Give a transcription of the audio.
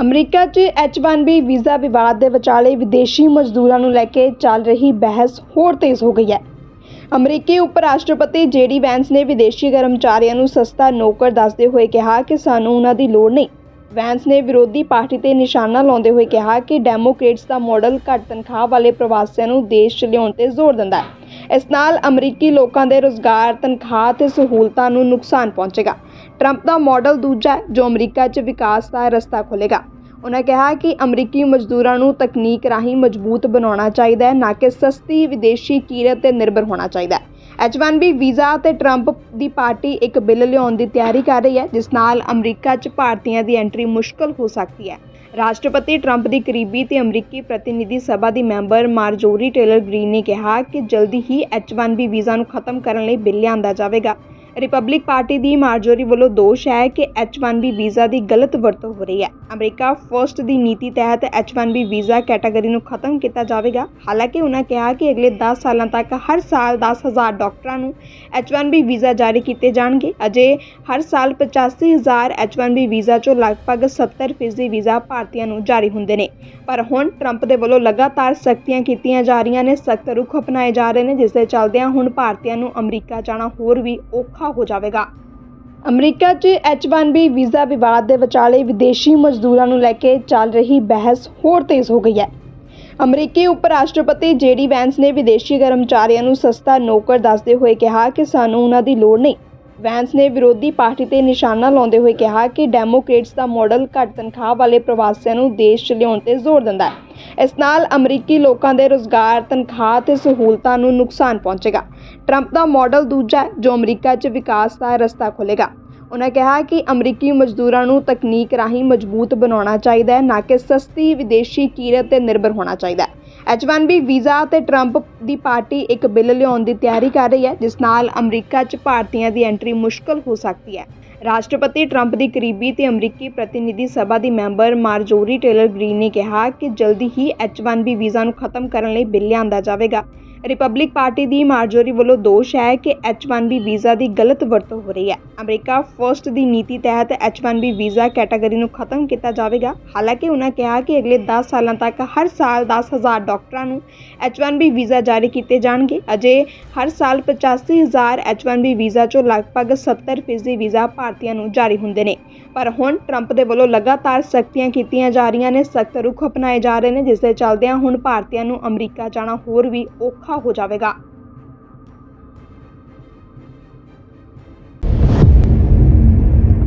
America 'ਚ H1B visa ਵਿਵਾਦ ਦੇ ਵਿਚਾਲੇ ਵਿਦੇਸ਼ੀ ਮਜ਼ਦੂਰਾਂ ਨੂੰ ਲੈ ਕੇ ਚੱਲ ਰਹੀ ਬਹਿਸ ਹੋਰ ਤੇਜ਼ ਹੋ ਗਈ ਹੈ। ਅਮਰੀਕੀ ਉਪ ਰਾਸ਼ਟਰਪਤੀ ਜੇਡੀ ਵੈਂਸ ਨੇ ਵਿਦੇਸ਼ੀ ਕਰਮਚਾਰੀਆਂ ਨੂੰ ਸਸਤਾ ਨੌਕਰ ਦੱਸਦੇ ਹੋਏ ਕਿਹਾ ਕਿ ਸਾਨੂੰ ਉਹਨਾਂ ਦੀ ਲੋੜ ਨਹੀਂ। ਵੈਂਸ ਨੇ ਵਿਰੋਧੀ ਪਾਰਟੀ ਤੇ ਨਿਸ਼ਾਨਾ ਲਾਉਂਦੇ ਹੋਏ ਕਿਹਾ ਕਿ ਡੈਮੋਕ੍ਰੇਟਸ ਦਾ ਮਾਡਲ ਘੱਟ ਤਨਖਾਹ ਵਾਲੇ ਪ੍ਰਵਾਸੀਆਂ ਨੂੰ ਦੇਸ਼ 'ਚ ਲਿਆਉਣ ਤੇ ਜ਼ੋਰ ਦਿੰਦਾ ਹੈ। ਇਸ ਨਾਲ ਅਮਰੀਕੀ ਲੋਕਾਂ ਦੇ ਰੁਜ਼ਗਾਰ, ਤਨਖਾਹ ਤੇ ਸਹੂਲਤਾਂ ਨੂੰ ਨੁਕਸਾਨ ਪਹੁੰਚੇਗਾ। ਟਰੰਪ ਦਾ ਮਾਡਲ ਦੂਜਾ ਹੈ, ਜੋ ਅਮਰੀਕਾ 'ਚ ਵਿਕਾਸ ਦਾ ਰਸਤਾ ਖੋਲ੍ਹੇਗਾ। ਉਨ੍ਹਾਂ ਕਿਹਾ ਕਿ ਅਮਰੀਕੀ ਮਜ਼ਦੂਰਾਂ ਨੂੰ ਤਕਨੀਕ ਰਾਹੀਂ ਮਜ਼ਬੂਤ ਬਣਾਉਣਾ ਚਾਹੀਦਾ ਹੈ, ਨਾ ਕਿ ਸਸਤੀ ਵਿਦੇਸ਼ੀ ਕੀਰਤ ਤੇ ਨਿਰਭਰ ਹੋਣਾ ਚਾਹੀਦਾ ਹੈ। H1B ਵੀਜ਼ਾ ਤੇ ਟਰੰਪ ਦੀ ਪਾਰਟੀ ਇੱਕ ਬਿੱਲ ਲਿਆਉਣ ਦੀ ਤਿਆਰੀ ਕਰ ਰਹੀ ਹੈ, ਜਿਸ ਨਾਲ ਅਮਰੀਕਾ 'ਚ ਭਾਰਤੀਆਂ ਦੀ ਐਂਟਰੀ ਮੁਸ਼ਕਲ ਹੋ ਸਕਦੀ ਹੈ। ਰਾਸ਼ਟਰਪਤੀ ਟਰੰਪ ਦੀ ਕਰੀਬੀ ਤੇ ਅਮਰੀਕੀ ਪ੍ਰਤੀਨਿਧੀ ਸਭਾ ਦੀ ਮੈਂਬਰ ਮਾਰਜੋਰੀ ਟੇਲਰ ਗ੍ਰੀਨ ਨੇ ਕਿਹਾ ਕਿ ਜਲਦੀ ਹੀ H1B ਵੀਜ਼ਾ ਨੂੰ ਖਤਮ ਕਰਨ ਲਈ ਬਿੱਲ ਲਿਆਂਦਾ ਜਾਵੇਗਾ। ਰਿਪਬਲਿਕ ਪਾਰਟੀ ਦੀ ਮਾਰਜੋਰੀ ਵੱਲੋਂ ਦੋਸ਼ ਹੈ ਕਿ H1B ਵੀਜ਼ਾ ਦੀ ਗਲਤ ਵਰਤੋਂ ਹੋ ਰਹੀ ਹੈ। ਅਮਰੀਕਾ ਫਰਸਟ ਦੀ ਨੀਤੀ ਤਹਿਤ H1B ਵੀਜ਼ਾ ਕੈਟਾਗਰੀ ਨੂੰ ਖਤਮ ਕੀਤਾ ਜਾਵੇਗਾ। ਹਾਲਾਂਕਿ ਉਹਨਾਂ ਕਿਹਾ ਕਿ ਅਗਲੇ 10 ਸਾਲਾਂ ਤੱਕ ਹਰ ਸਾਲ 10000 ਡਾਕਟਰਾਂ ਨੂੰ H1B ਵੀਜ਼ਾ ਜਾਰੀ ਕੀਤੇ ਜਾਣਗੇ। ਅਜੇ ਹਰ ਸਾਲ 85000 H1B ਵੀਜ਼ਾ ਚੋਂ ਲਗਭਗ 70% ਵੀਜ਼ਾ ਭਾਰਤੀਆਂ ਨੂੰ ਜਾਰੀ ਹੁੰਦੇ ਨੇ। ਪਰ ਹੁਣ ਟਰੰਪ ਦੇ ਵੱਲੋਂ ਲਗਾਤਾਰ ਸਖਤੀਆਂ ਕੀਤੀਆਂ ਜਾ ਰਹੀਆਂ ਨੇ। ਸਖਤ ਰੁਖ ਅਪਣਾਏ ਜਾ ਰਹੇ ਨੇ, ਜਿਸ ਦੇ ਚੱਲਦਿਆਂ ਹੁਣ ਭਾਰਤੀਆਂ ਨੂੰ ਅਮਰੀਕਾ ਜਾਣਾ ਹੋਰ ਵੀ ਔਖਾ ਹੋ ਜਾਵੇਗਾ। ਅਮਰੀਕਾ 'ਚ H1B ਵੀਜ਼ਾ ਵਿਵਾਦ ਦੇ ਵਿਚਾਲੇ ਵਿਦੇਸ਼ੀ ਮਜ਼ਦੂਰਾਂ ਨੂੰ ਲੈ ਕੇ ਚੱਲ ਰਹੀ ਬਹਿਸ ਹੋਰ ਤੇਜ਼ ਹੋ ਗਈ ਹੈ। ਅਮਰੀਕੀ ਉਪ ਰਾਸ਼ਟਰਪਤੀ ਜੇਡੀ ਵੈਂਸ ਨੇ ਵਿਦੇਸ਼ੀ ਕਰਮਚਾਰੀਆਂ ਨੂੰ ਸਸਤਾ ਨੌਕਰ ਦੱਸਦੇ ਹੋਏ ਕਿਹਾ ਕਿ ਸਾਨੂੰ ਉਹਨਾਂ ਦੀ ਲੋੜ ਨਹੀਂ। ਵੈਂਸ ਨੇ ਵਿਰੋਧੀ ਪਾਰਟੀ ਤੇ ਨਿਸ਼ਾਨਾ ਲਾਉਂਦੇ ਹੋਏ ਕਿਹਾ ਕਿ ਡੈਮੋਕ੍ਰੇਟਸ ਦਾ ਮਾਡਲ ਘੱਟ ਤਨਖਾਹ ਵਾਲੇ ਪ੍ਰਵਾਸੀਆਂ ਨੂੰ ਦੇਸ਼ 'ਚ ਲਿਆਉਣ ਤੇ ਜ਼ੋਰ ਦਿੰਦਾ ਹੈ। ਇਸ ਨਾਲ ਅਮਰੀਕੀ ਲੋਕਾਂ ਦੇ ਰੁਜ਼ਗਾਰ, ਤਨਖਾਹ ਤੇ ਸਹੂਲਤਾਂ ਨੂੰ ਨੁਕਸਾਨ ਪਹੁੰਚੇਗਾ। ਟਰੰਪ ਦਾ ਮਾਡਲ ਦੂਜਾ ਜੋ ਅਮਰੀਕਾ 'ਚ ਵਿਕਾਸ ਦਾ ਰਸਤਾ ਖੋਲ੍ਹੇਗਾ। ਉਹਨਾਂ ਕਿਹਾ ਕਿ ਅਮਰੀਕੀ ਮਜ਼ਦੂਰਾਂ ਨੂੰ ਤਕਨੀਕ ਰਾਹੀਂ ਮਜ਼ਬੂਤ ਬਣਾਉਣਾ ਚਾਹੀਦਾ ਹੈ, ਨਾ ਕਿ ਸਸਤੀ ਵਿਦੇਸ਼ੀ ਕੀਰਤ ਤੇ ਨਿਰਭਰ ਹੋਣਾ ਚਾਹੀਦਾ ਹੈ। H1B ਵੀਜ਼ਾ ਤੇ ਟਰੰਪ ਦੀ ਪਾਰਟੀ ਇੱਕ ਬਿੱਲ ਲਿਆਉਣ ਦੀ ਤਿਆਰੀ ਕਰ ਰਹੀ ਹੈ, ਜਿਸ ਨਾਲ ਅਮਰੀਕਾ 'ਚ ਭਾਰਤੀਆਂ ਦੀ ਐਂਟਰੀ ਮੁਸ਼ਕਲ ਹੋ ਸਕਦੀ ਹੈ। ਰਾਸ਼ਟਰਪਤੀ ਟਰੰਪ ਦੀ ਕਰੀਬੀ ਤੇ ਅਮਰੀਕੀ ਪ੍ਰਤੀਨਿਧੀ ਸਭਾ ਦੀ ਮੈਂਬਰ ਮਾਰਜੋਰੀ ਟੇਲਰ ਗ੍ਰੀਨ ਨੇ ਕਿਹਾ ਕਿ ਜਲਦੀ ਹੀ H1B ਵੀਜ਼ਾ ਨੂੰ ਖਤਮ ਕਰਨ ਲਈ ਬਿੱਲ ਲਿਆਂਦਾ ਜਾਵੇਗਾ। ਰਿਪਬਲਿਕ ਪਾਰਟੀ ਦੀ ਮਾਰਜੋਰੀ ਵੱਲੋਂ ਦੋਸ਼ ਹੈ ਕਿ H1B ਵੀਜ਼ਾ ਦੀ ਗਲਤ ਵਰਤੋਂ ਹੋ ਰਹੀ ਹੈ। ਅਮਰੀਕਾ ਫਰਸਟ ਦੀ ਨੀਤੀ ਤਹਿਤ H1B ਵੀਜ਼ਾ ਕੈਟਾਗਰੀ ਨੂੰ ਖਤਮ ਕੀਤਾ ਜਾਵੇਗਾ। ਹਾਲਾਂਕਿ ਉਹਨਾਂ ਕਿਹਾ ਕਿ ਅਗਲੇ 10 ਸਾਲਾਂ ਤੱਕ ਹਰ ਸਾਲ 10000 ਡਾਕਟਰਾਂ ਨੂੰ H1B ਵੀਜ਼ਾ ਜਾਰੀ ਕੀਤੇ ਜਾਣਗੇ। ਅਜੇ ਹਰ ਸਾਲ 85000 H1B ਵੀਜ਼ਾ ਚੋਂ ਲਗਭਗ 70% ਵੀਜ਼ਾ ਭਾਰਤੀਆਂ ਨੂੰ ਜਾਰੀ ਹੁੰਦੇ ਨੇ। ਪਰ ਹੁਣ ਟਰੰਪ ਦੇ ਵੱਲੋਂ ਲਗਾਤਾਰ ਸਖਤੀਆਂ ਕੀਤੀਆਂ ਜਾ ਰਹੀਆਂ ਨੇ। ਸਖਤ ਰੁਖ ਅਪਣਾਏ ਜਾ ਰਹੇ ਨੇ, ਜਿਸ ਦੇ ਚੱਲਦਿਆਂ ਹੁਣ ਭਾਰਤੀਆਂ ਨੂੰ ਅਮਰੀਕਾ ਜਾਣਾ ਹੋਰ ਵੀ ਔਖਾ ਹੋ ਜਾਵੇਗਾ